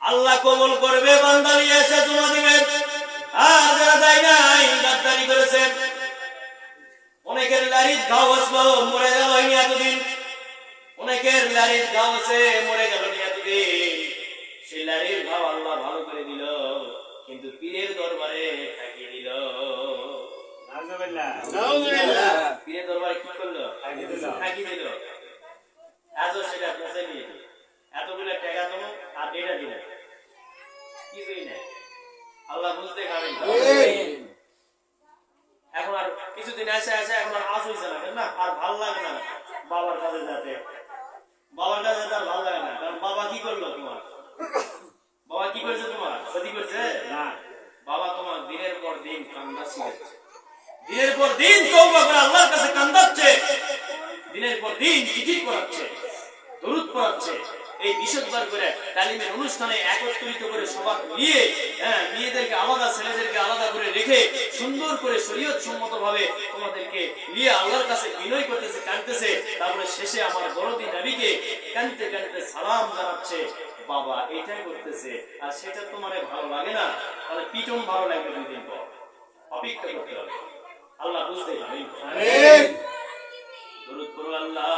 আল্লাহ কবুল করবে বান্দা নিয়ে এসে জমা দিবেন। আর যারা দেয় নাই গাদ্দারি করেছেন। অনেকের লারির ঘাও আসলো মরে গেল এতদিন। অনেকের লারির ঘাও আছে মরে গেল নি এতদিন। সেই লারির ঘাও আল্লাহ ভালো করে দিল কিন্তু পীরের দরবারে থাকিয়ে দিল। পীরের দরবারে কি করল? থাকিয়ে দিল এত সেটা পৌঁছে নিয়ে দিল। এতগুলো টাকা তোমার আর এটা দিল কিছুই নাই। আল্লাহ বুঝতে খাবেন এখন আর কিছুদিন আসে আসে এখন আর আশ হয়েছে না না? আর ভালো লাগে না বাবার কাছে যাতে। বাবার কাছে যেতে আর ভালো লাগে না। কারণ বাবা কি করল তোমার? বাবা কি করেছে তোমার? ক্ষতি করছে? না। বাবা তোমার দিনের পর দিন কান্দা শিখাচ্ছে দিনের পর দিন তৌবা করে আল্লাহর কাছে কান্দাচ্ছে। দিনের পর দিন জিকির করাচ্ছে দরুদ পড়াচ্ছে। এই বিশদবার করে তালিমের অনুষ্ঠানে একত্রিত করে সবার নিয়ে হ্যাঁ মেয়েদেরকে আলাদা ছেলেদেরকে আলাদা করে রেখে সুন্দর করে শরীয়ত সম্মত ভাবে তোমাদেরকে নিয়ে আল্লাহর কাছে বিনয় করতেছে কাঁদতেছে। তারপরে শেষে আমার বড়দিন নবীকে কানতে কানতে সালাম জানাচ্ছে বাবা এটাই করতেছে আর সেটা তোমার ভালো লাগে না? তাহলে পিটন ভালো লাগবে দুই দিন পর। অপেক্ষা করতে হবে। আল্লাহ বুঝতে পারে দরুদ করো আল্লাহ।